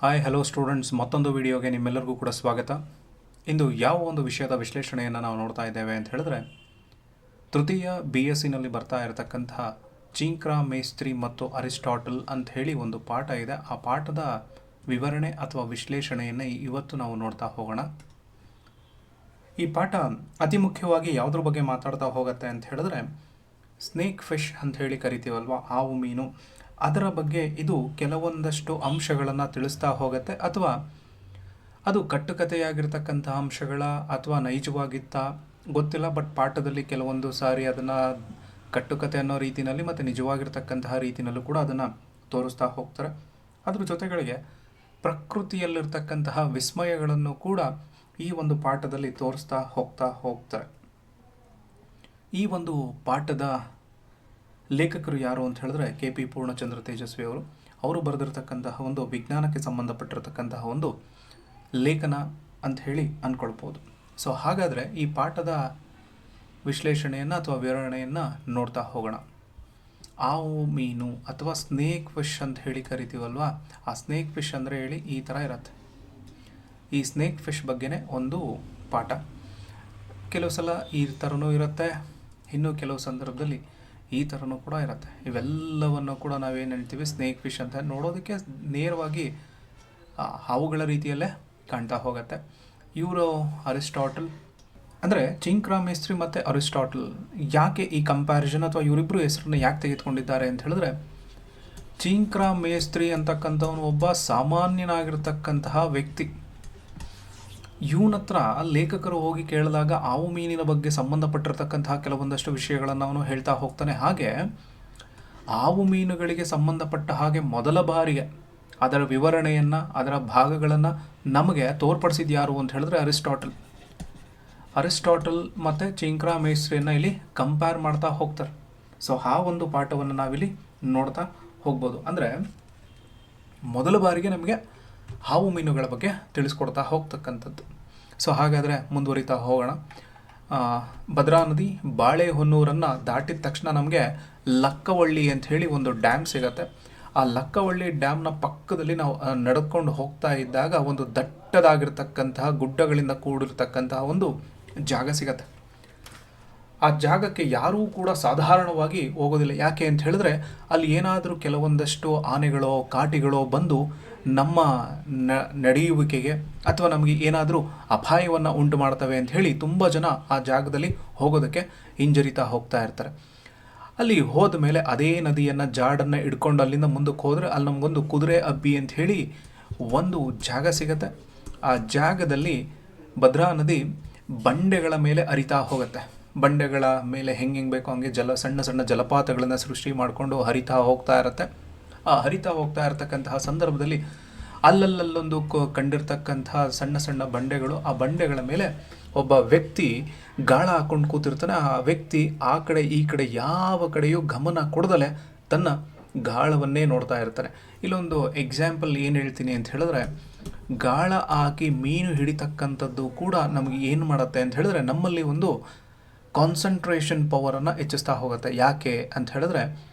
Hi hello students ಮತ್ತೊಂದು ವಿಡಿಯೋಗೆ ನಿಮ್ಮೆಲ್ಲರಿಗೂ ಕೂಡ ಸ್ವಾಗತ. ಇಂದು ಯಾವ ಒಂದು ವಿಷಯದ ವಿಶ್ಲೇಷಣೆಯನ್ನು ನಾವು ನೋಡ್ತಾ ಇದ್ದೇವೆ ಅಂತ ಹೇಳಿದ್ರೆ, ತೃತೀಯ ಬಿ ಎಸ್ ಸಿನಲ್ಲಿ ಬರ್ತಾ ಇರತಕ್ಕಂತಹ ಚಿಂಕ್ರಾ, ಮೇಸ್ತ್ರಿ ಮತ್ತು ಅರಿಸ್ಟಾಟಲ್ ಅಂತ ಹೇಳಿ ಒಂದು ಪಾಠ ಇದೆ. ಆ ಪಾಠದ ವಿವರಣೆ ಅಥವಾ ವಿಶ್ಲೇಷಣೆಯನ್ನು ಇವತ್ತು ನಾವು ನೋಡ್ತಾ ಹೋಗೋಣ. ಈ ಪಾಠ ಅತಿ ಮುಖ್ಯವಾಗಿ ಯಾವುದ್ರ ಬಗ್ಗೆ ಮಾತಾಡ್ತಾ ಹೋಗುತ್ತೆ ಅಂತ ಹೇಳಿದ್ರೆ ಸ್ನೇಕ್ ಫಿಶ್ ಅಂತ ಹೇಳಿ ಕರಿತೀವಲ್ವ? ಹಾವು ಮೀನು. ಅದರ ಬಗ್ಗೆ ಇದು ಕೆಲವೊಂದಷ್ಟು ಅಂಶಗಳನ್ನು ತಿಳಿಸ್ತಾ ಹೋಗುತ್ತೆ. ಅಥವಾ ಅದು ಕಟ್ಟುಕತೆಯಾಗಿರ್ತಕ್ಕಂಥ ಅಂಶಗಳ ಅಥವಾ ನೈಜವಾಗಿತ್ತ ಗೊತ್ತಿಲ್ಲ, ಬಟ್ ಪಾಠದಲ್ಲಿ ಕೆಲವೊಂದು ಸಾರಿ ಅದನ್ನು ಕಟ್ಟುಕತೆ ಅನ್ನೋ ರೀತಿಯಲ್ಲಿ ಮತ್ತು ನಿಜವಾಗಿರ್ತಕ್ಕಂತಹ ರೀತಿಯಲ್ಲೂ ಕೂಡ ಅದನ್ನು ತೋರಿಸ್ತಾ ಹೋಗ್ತಾರೆ. ಅದ್ರ ಜೊತೆಗಳಿಗೆ ಪ್ರಕೃತಿಯಲ್ಲಿರ್ತಕ್ಕಂತಹ ವಿಸ್ಮಯಗಳನ್ನು ಕೂಡ ಈ ಒಂದು ಪಾಠದಲ್ಲಿ ತೋರಿಸ್ತಾ ಹೋಗ್ತಾ ಹೋಗ್ತಾರೆ. ಈ ಒಂದು ಪಾಠದ ಲೇಖಕರು ಯಾರು ಅಂತ ಹೇಳಿದ್ರೆ ಕೆ ಪಿ ಪೂರ್ಣಚಂದ್ರ ತೇಜಸ್ವಿ ಅವರು. ಅವರು ಬರೆದಿರತಕ್ಕಂತಹ ಒಂದು ವಿಜ್ಞಾನಕ್ಕೆ ಸಂಬಂಧಪಟ್ಟಿರತಕ್ಕಂತಹ ಒಂದು ಲೇಖನ ಅಂತ ಹೇಳಿ ಅಂದ್ಕೊಳ್ಬೋದು. ಸೊ ಹಾಗಾದರೆ ಈ ಪಾಠದ ವಿಶ್ಲೇಷಣೆಯನ್ನು ಅಥವಾ ವಿವರಣೆಯನ್ನು ನೋಡ್ತಾ ಹೋಗೋಣ. ಆವು ಮೀನು ಅಥವಾ ಸ್ನೇಕ್ ಫಿಶ್ ಅಂತ ಹೇಳಿ ಕರಿತೀವಲ್ವಾ? ಆ ಸ್ನೇಕ್ ಫಿಶ್ ಅಂದರೆ ಹೇಳಿ ಈ ಥರ ಇರತ್ತೆ. ಈ ಸ್ನೇಕ್ ಫಿಶ್ ಬಗ್ಗೆನೇ ಒಂದು ಪಾಠ. ಕೆಲವು ಸಲ ಈ ಥರನೂ ಇರುತ್ತೆ. ಇನ್ನೂ ಕೆಲವು ಸಂದರ್ಭದಲ್ಲಿ ಈ ಥರನೂ ಕೂಡ ಇರುತ್ತೆ. ಇವೆಲ್ಲವನ್ನು ಕೂಡ ನಾವೇನು ಹೇಳ್ತೀವಿ ಸ್ನೇಕ್ ಫಿಶ್ ಅಂತ ನೋಡೋದಕ್ಕೆ ನೇರವಾಗಿ ಹಾವುಗಳ ರೀತಿಯಲ್ಲೇ ಕಾಣ್ತಾ ಹೋಗುತ್ತೆ. ಇವರು ಅರಿಸ್ಟಾಟಲ್, ಅಂದರೆ ಚಿಂಕ್ರಾ ಮೇಸ್ತ್ರಿ ಮತ್ತು ಅರಿಸ್ಟಾಟಲ್, ಯಾಕೆ ಈ ಕಂಪ್ಯಾರಿಸನ್ ಅಥವಾ ಇವರಿಬ್ಬರು ಹೆಸರನ್ನು ಯಾಕೆ ತೆಗೆದುಕೊಂಡಿದ್ದಾರೆ ಅಂತ ಹೇಳಿದ್ರೆ ಚಿಂಕ್ರಾ ಮೇಸ್ತ್ರಿ ಅಂತಕ್ಕಂಥವನು ಒಬ್ಬ ಸಾಮಾನ್ಯನಾಗಿರ್ತಕ್ಕಂತಹ ವ್ಯಕ್ತಿ. ಇವನ ಹತ್ರ ಲೇಖಕರು ಹೋಗಿ ಕೇಳಿದಾಗ ಆವು ಮೀನಿನ ಬಗ್ಗೆ ಸಂಬಂಧಪಟ್ಟಿರ್ತಕ್ಕಂತಹ ಕೆಲವೊಂದಷ್ಟು ವಿಷಯಗಳನ್ನು ಅವನು ಹೇಳ್ತಾ ಹೋಗ್ತಾನೆ. ಹಾಗೆ ಆವು ಮೀನುಗಳಿಗೆ ಸಂಬಂಧಪಟ್ಟ ಹಾಗೆ ಮೊದಲ ಬಾರಿಗೆ ಅದರ ವಿವರಣೆಯನ್ನು, ಅದರ ಭಾಗಗಳನ್ನು ನಮಗೆ ತೋರ್ಪಡಿಸಿದ ಯಾರು ಅಂತ ಹೇಳಿದ್ರೆ ಅರಿಸ್ಟಾಟಲ್. ಅರಿಸ್ಟಾಟಲ್ ಮತ್ತು ಚಿಂಕ್ರಾ ಮೇಸ್ರಿಯನ್ನು ಇಲ್ಲಿ ಕಂಪೇರ್ ಮಾಡ್ತಾ ಹೋಗ್ತಾರೆ. ಸೊ ಆ ಒಂದು ಪಾಠವನ್ನು ನಾವಿಲ್ಲಿ ನೋಡ್ತಾ ಹೋಗ್ಬೋದು. ಅಂದರೆ ಮೊದಲ ಬಾರಿಗೆ ನಮಗೆ ಹಾವು ಮೀನುಗಳ ಬಗ್ಗೆ ತಿಳಿಸ್ಕೊಡ್ತಾ ಹೋಗ್ತಕ್ಕಂಥದ್ದು. ಸೊ ಹಾಗಾದರೆ ಮುಂದುವರಿತಾ ಹೋಗೋಣ. ಭದ್ರಾ ನದಿ ಬಾಳೆಹೊನ್ನೂರನ್ನು ದಾಟಿದ ತಕ್ಷಣ ನಮಗೆ ಲಕ್ಕವಳ್ಳಿ ಅಂತ ಹೇಳಿ ಒಂದು ಡ್ಯಾಮ್ ಸಿಗತ್ತೆ. ಆ ಲಕ್ಕವಳ್ಳಿ ಡ್ಯಾಮ್ನ ಪಕ್ಕದಲ್ಲಿ ನಾವು ನಡೆದುಕೊಂಡು ಹೋಗ್ತಾ ಇದ್ದಾಗ ಒಂದು ದಟ್ಟದಾಗಿರ್ತಕ್ಕಂತಹ, ಗುಡ್ಡಗಳಿಂದ ಕೂಡಿರ್ತಕ್ಕಂತಹ ಒಂದು ಜಾಗ ಸಿಗತ್ತೆ. ಆ ಜಾಗಕ್ಕೆ ಯಾರೂ ಕೂಡ ಸಾಧಾರಣವಾಗಿ ಹೋಗೋದಿಲ್ಲ. ಯಾಕೆ ಅಂತ ಹೇಳಿದ್ರೆ ಅಲ್ಲಿ ಏನಾದರೂ ಕೆಲವೊಂದಷ್ಟು ಆನೆಗಳೋ, ಕಾಟಿಗಳೋ ಬಂದು ನಮ್ಮ ನಡೆಯುವಿಕೆಗೆ ಅಥವಾ ನಮಗೆ ಏನಾದರೂ ಅಪಾಯವನ್ನು ಉಂಟು ಮಾಡ್ತವೆ ಅಂತ ಹೇಳಿ ತುಂಬ ಜನ ಆ ಜಾಗದಲ್ಲಿ ಹೋಗೋದಕ್ಕೆ ಹಿಂಜರಿತಾ ಹೋಗ್ತಾ ಇರ್ತಾರೆ. ಅಲ್ಲಿ ಹೋದ ಮೇಲೆ ಅದೇ ನದಿಯನ್ನು, ಜಾಡನ್ನು ಹಿಡ್ಕೊಂಡು ಅಲ್ಲಿಂದ ಮುಂದಕ್ಕೆ ಹೋದರೆ ಅಲ್ಲಿ ನಮಗೊಂದು ಕುದುರೆ ಅಬ್ಬಿ ಅಂತ ಹೇಳಿ ಒಂದು ಜಾಗ ಸಿಗತ್ತೆ. ಆ ಜಾಗದಲ್ಲಿ ಭದ್ರಾ ನದಿ ಬಂಡೆಗಳ ಮೇಲೆ ಅರಿತಾ ಹೋಗುತ್ತೆ. ಬಂಡೆಗಳ ಮೇಲೆ ಹೆಂಗೆ ಹೆಂಗೆ ಬೇಕೋ ಹಂಗೆ ಜಲ, ಸಣ್ಣ ಸಣ್ಣ ಜಲಪಾತಗಳನ್ನು ಸೃಷ್ಟಿ ಮಾಡಿಕೊಂಡು ಹರಿತಾ ಹೋಗ್ತಾ ಇರುತ್ತೆ. ಹರಿತಾ ಹೋಗ್ತಾ ಇರತಕ್ಕಂತಹ ಸಂದರ್ಭದಲ್ಲಿ ಅಲ್ಲಲ್ಲಲ್ಲೊಂದು ಕಂಡಿರ್ತಕ್ಕಂತಹ ಸಣ್ಣ ಸಣ್ಣ ಬಂಡೆಗಳು, ಆ ಬಂಡೆಗಳ ಮೇಲೆ ಒಬ್ಬ ವ್ಯಕ್ತಿ ಗಾಳ ಹಾಕೊಂಡು ಕೂತಿರ್ತಾನೆ. ಆ ವ್ಯಕ್ತಿ ಆ ಕಡೆ, ಈ ಕಡೆ ಯಾವ ಕಡೆಯೂ ಗಮನ ಕೊಡದಲೆ ತನ್ನ ಗಾಳವನ್ನೇ ನೋಡ್ತಾ ಇರ್ತಾನೆ. ಇಲ್ಲೊಂದು ಎಕ್ಸಾಂಪಲ್ ಏನು ಹೇಳ್ತೀನಿ ಅಂತ ಹೇಳಿದ್ರೆ, ಗಾಳ ಹಾಕಿ ಮೀನು ಹಿಡಿತಕ್ಕಂಥದ್ದು ಕೂಡ ನಮಗೆ ಏನು ಮಾಡುತ್ತೆ ಅಂತ ಹೇಳಿದ್ರೆ, ನಮ್ಮಲ್ಲಿ ಒಂದು ಕಾನ್ಸಂಟ್ರೇಷನ್ ಪವರನ್ನು ಹೆಚ್ಚಿಸ್ತಾ ಹೋಗುತ್ತೆ. ಯಾಕೆ ಅಂತ ಹೇಳಿದ್ರೆ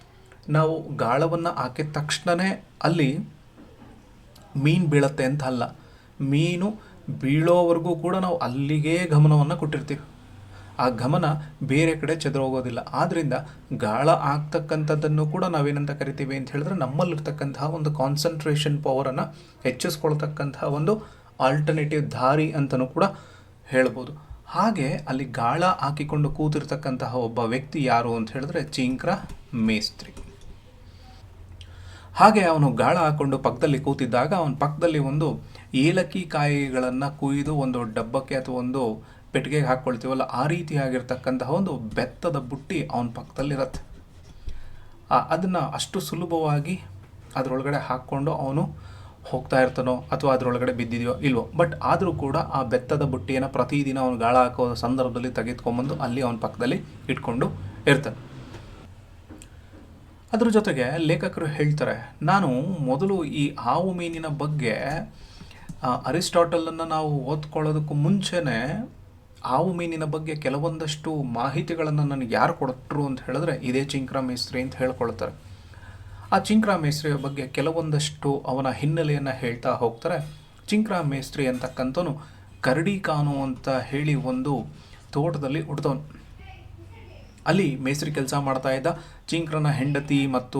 ನಾವು ಗಾಳವನ್ನು ಹಾಕಿದ ತಕ್ಷಣವೇ ಅಲ್ಲಿ ಮೀನು ಬೀಳತ್ತೆ ಅಂತ ಅಲ್ಲ. ಮೀನು ಬೀಳೋವರೆಗೂ ಕೂಡ ನಾವು ಅಲ್ಲಿಗೆ ಗಮನವನ್ನು ಕೊಟ್ಟಿರ್ತೀವಿ. ಆ ಗಮನ ಬೇರೆ ಕಡೆ ಹೋಗೋದಿಲ್ಲ. ಆದ್ದರಿಂದ ಗಾಳ ಆಗ್ತಕ್ಕಂಥದ್ದನ್ನು ಕೂಡ ನಾವೇನಂತ ಕರಿತೀವಿ ಅಂತ ಹೇಳಿದ್ರೆ ನಮ್ಮಲ್ಲಿರ್ತಕ್ಕಂತಹ ಒಂದು ಕಾನ್ಸಂಟ್ರೇಷನ್ ಪವರನ್ನು ಹೆಚ್ಚಿಸ್ಕೊಳ್ತಕ್ಕಂತಹ ಒಂದು ಆಲ್ಟರ್ನೇಟಿವ್ ದಾರಿ ಅಂತಲೂ ಕೂಡ ಹೇಳ್ಬೋದು. ಹಾಗೆ ಅಲ್ಲಿ ಗಾಳ ಹಾಕಿಕೊಂಡು ಕೂತಿರ್ತಕ್ಕಂತಹ ಒಬ್ಬ ವ್ಯಕ್ತಿ ಯಾರು ಅಂತ ಹೇಳಿದ್ರೆ ಚಿಂಕ್ರ ಮೇಸ್ತ್ರಿ. ಹಾಗೆ ಅವನು ಗಾಳ ಹಾಕೊಂಡು ಪಕ್ಕದಲ್ಲಿ ಕೂತಿದ್ದಾಗ ಅವನ ಪಕ್ಕದಲ್ಲಿ ಒಂದು ಏಲಕ್ಕಿ ಕಾಯಿಗಳನ್ನು ಕುಯ್ದು ಒಂದು ಡಬ್ಬಕ್ಕೆ ಅಥವಾ ಒಂದು ಪೆಟ್ಟಿಗೆಗೆ ಹಾಕ್ಕೊಳ್ತೀವಲ್ಲ, ಆ ರೀತಿಯಾಗಿರ್ತಕ್ಕಂತಹ ಒಂದು ಬೆತ್ತದ ಬುಟ್ಟಿ ಅವನ ಪಕ್ಕದಲ್ಲಿರತ್ತೆ. ಅದನ್ನು ಅಷ್ಟು ಸುಲಭವಾಗಿ ಅದರೊಳಗಡೆ ಹಾಕ್ಕೊಂಡು ಅವನು ಹೋಗ್ತಾ ಇರ್ತಾನೋ ಅಥವಾ ಅದರೊಳಗಡೆ ಬಿದ್ದಿದೆಯೋ ಇಲ್ವೋ, ಬಟ್ ಆದರೂ ಕೂಡ ಆ ಬೆತ್ತದ ಬುಟ್ಟಿಯನ್ನು ಪ್ರತಿದಿನ ಅವನು ಗಾಳ ಹಾಕೋ ಸಂದರ್ಭದಲ್ಲಿ ತೆಗೆದುಕೊಂಬಂದು ಅಲ್ಲಿ ಅವನ ಪಕ್ಕದಲ್ಲಿ ಇಟ್ಕೊಂಡು ಇರ್ತಾನೆ. ಅದ್ರ ಜೊತೆಗೆ ಲೇಖಕರು ಹೇಳ್ತಾರೆ, ನಾನು ಮೊದಲು ಈ ಹಾವು ಮೀನಿನ ಬಗ್ಗೆ ಅರಿಸ್ಟಾಟಲನ್ನು ನಾವು ಓದ್ಕೊಳ್ಳೋದಕ್ಕೂ ಮುಂಚೆನೇ ಹಾವು ಮೀನಿನ ಬಗ್ಗೆ ಕೆಲವೊಂದಷ್ಟು ಮಾಹಿತಿಗಳನ್ನು ನನಗೆ ಯಾರು ಕೊಟ್ಟರು ಅಂತ ಹೇಳಿದ್ರೆ ಇದೇ ಚಿಂಕ್ರ ಮೇಸ್ತ್ರಿ ಅಂತ ಹೇಳ್ಕೊಳ್ತಾರೆ. ಆ ಚಿಂಕ್ರ ಮೇಸ್ತ್ರಿಯ ಬಗ್ಗೆ ಕೆಲವೊಂದಷ್ಟು ಅವನ ಹಿನ್ನೆಲೆಯನ್ನು ಹೇಳ್ತಾ ಹೋಗ್ತಾರೆ. ಚಿಂಕ್ರ ಮೇಸ್ತ್ರಿ ಅಂತಕ್ಕಂಥವನು ಕರಡಿ ಕಾನು ಅಂತ ಹೇಳಿ ಒಂದು ತೋಟದಲ್ಲಿ ಹುಡ್ದವನು. ಅಲ್ಲಿ ಮೇಸ್ತ್ರಿ ಕೆಲಸ ಮಾಡ್ತಾ ಇದ್ದ ಚಿಂಕ್ರನ ಹೆಂಡತಿ ಮತ್ತು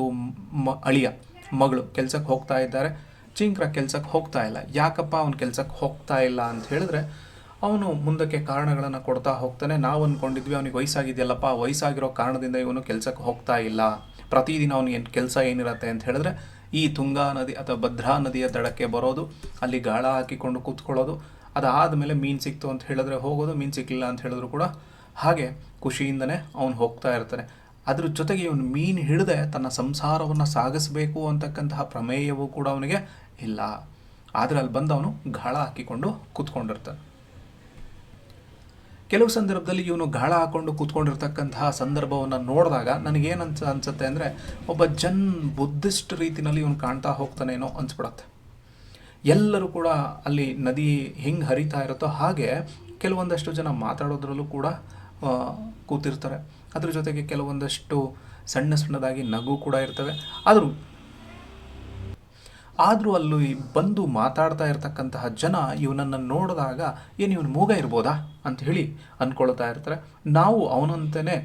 ಮ, ಅಳಿಯ ಮಗಳು ಕೆಲ್ಸಕ್ಕೆ ಹೋಗ್ತಾ ಇದ್ದಾರೆ. ಚಿಂಕ್ರ ಕೆಲ್ಸಕ್ಕೆ ಹೋಗ್ತಾ ಇಲ್ಲ. ಯಾಕಪ್ಪ ಅವ್ನು ಕೆಲ್ಸಕ್ಕೆ ಹೋಗ್ತಾ ಇಲ್ಲ ಅಂತ ಹೇಳಿದ್ರೆ ಅವನು ಮುಂದಕ್ಕೆ ಕಾರಣಗಳನ್ನು ಕೊಡ್ತಾ ಹೋಗ್ತಾನೆ. ನಾವು ಅಂದ್ಕೊಂಡಿದ್ವಿ ಅವನಿಗೆ ವಯಸ್ಸಾಗಿದೆಯಲ್ಲಪ್ಪ. ವಯಸ್ಸಾಗಿರೋ ಕಾರಣದಿಂದ ಇವನು ಕೆಲಸಕ್ಕೆ ಹೋಗ್ತಾ ಇಲ್ಲ. ಪ್ರತಿದಿನ ಅವನಿಗೆ ಏನು, ಕೆಲಸ ಏನಿರುತ್ತೆ ಅಂತ ಹೇಳಿದ್ರೆ ಈ ತುಂಗಾ ನದಿ ಅಥವಾ ಭದ್ರಾ ನದಿಯ ದಡಕ್ಕೆ ಬರೋದು, ಅಲ್ಲಿ ಗಾಳ ಹಾಕಿಕೊಂಡು ಕೂತ್ಕೊಳ್ಳೋದು. ಅದಾದ ಮೇಲೆ ಮೀನು ಸಿಕ್ತು ಅಂತ ಹೇಳಿದ್ರೆ ಹೋಗೋದು, ಮೀನು ಸಿಕ್ಕಿಲ್ಲ ಅಂತ ಹೇಳಿದ್ರು ಕೂಡ ಹಾಗೆ ಖುಷಿಯಿಂದನೇ ಅವನು ಹೋಗ್ತಾ ಇರ್ತಾನೆ. ಅದ್ರ ಜೊತೆಗೆ ಇವನು ಮೀನು ಹಿಡಿದೆ ತನ್ನ ಸಂಸಾರವನ್ನು ಸಾಗಿಸಬೇಕು ಅಂತಕ್ಕಂತಹ ಪ್ರಮೇಯವೂ ಕೂಡ ಅವನಿಗೆ ಇಲ್ಲ. ಆದರೆ ಅಲ್ಲಿ ಬಂದು ಅವನು ಗಾಳ ಹಾಕಿಕೊಂಡು ಕೂತ್ಕೊಂಡಿರ್ತಾನೆ. ಕೆಲವು ಸಂದರ್ಭದಲ್ಲಿ ಇವನು ಗಾಳ ಹಾಕೊಂಡು ಕೂತ್ಕೊಂಡಿರ್ತಕ್ಕಂತಹ ಸಂದರ್ಭವನ್ನು ನೋಡಿದಾಗ ನನಗೇನಂತ ಅನ್ಸುತ್ತೆ ಅಂದರೆ, ಒಬ್ಬ ಜನ್ ಬುದ್ಧಿಸ್ಟ್ ರೀತಿಯಲ್ಲಿ ಇವನು ಕಾಣ್ತಾ ಹೋಗ್ತಾನೇನೋ ಅನ್ಸ್ಬಿಡತ್ತೆ. ಎಲ್ಲರೂ ಕೂಡ ಅಲ್ಲಿ ನದಿ ಹೆಂಗೆ ಹರಿತಾ ಇರುತ್ತೋ ಹಾಗೆ ಕೆಲವೊಂದಷ್ಟು ಜನ ಮಾತಾಡೋದ್ರಲ್ಲೂ ಕೂಡ ಕೂತಿರ್ತಾರೆ. ಅದ್ರ ಜೊತೆಗೆ ಕೆಲವೊಂದಷ್ಟು ಸಣ್ಣ ಸಣ್ಣದಾಗಿ ನಗು ಕೂಡ ಇರ್ತವೆ. ಆದರೂ ಆದರೂ ಅಲ್ಲಿ ಬಂದು ಮಾತಾಡ್ತಾ ಇರ್ತಕ್ಕಂತಹ ಜನ ಇವನನ್ನು ನೋಡಿದಾಗ, ಏನು ಇವನು ಮೂಗ ಇರ್ಬೋದಾ ಅಂತ ಹೇಳಿ ಅಂದ್ಕೊಳ್ತಾ ಇರ್ತಾರೆ. ನಾವು ಅವನಂತೆಯೇ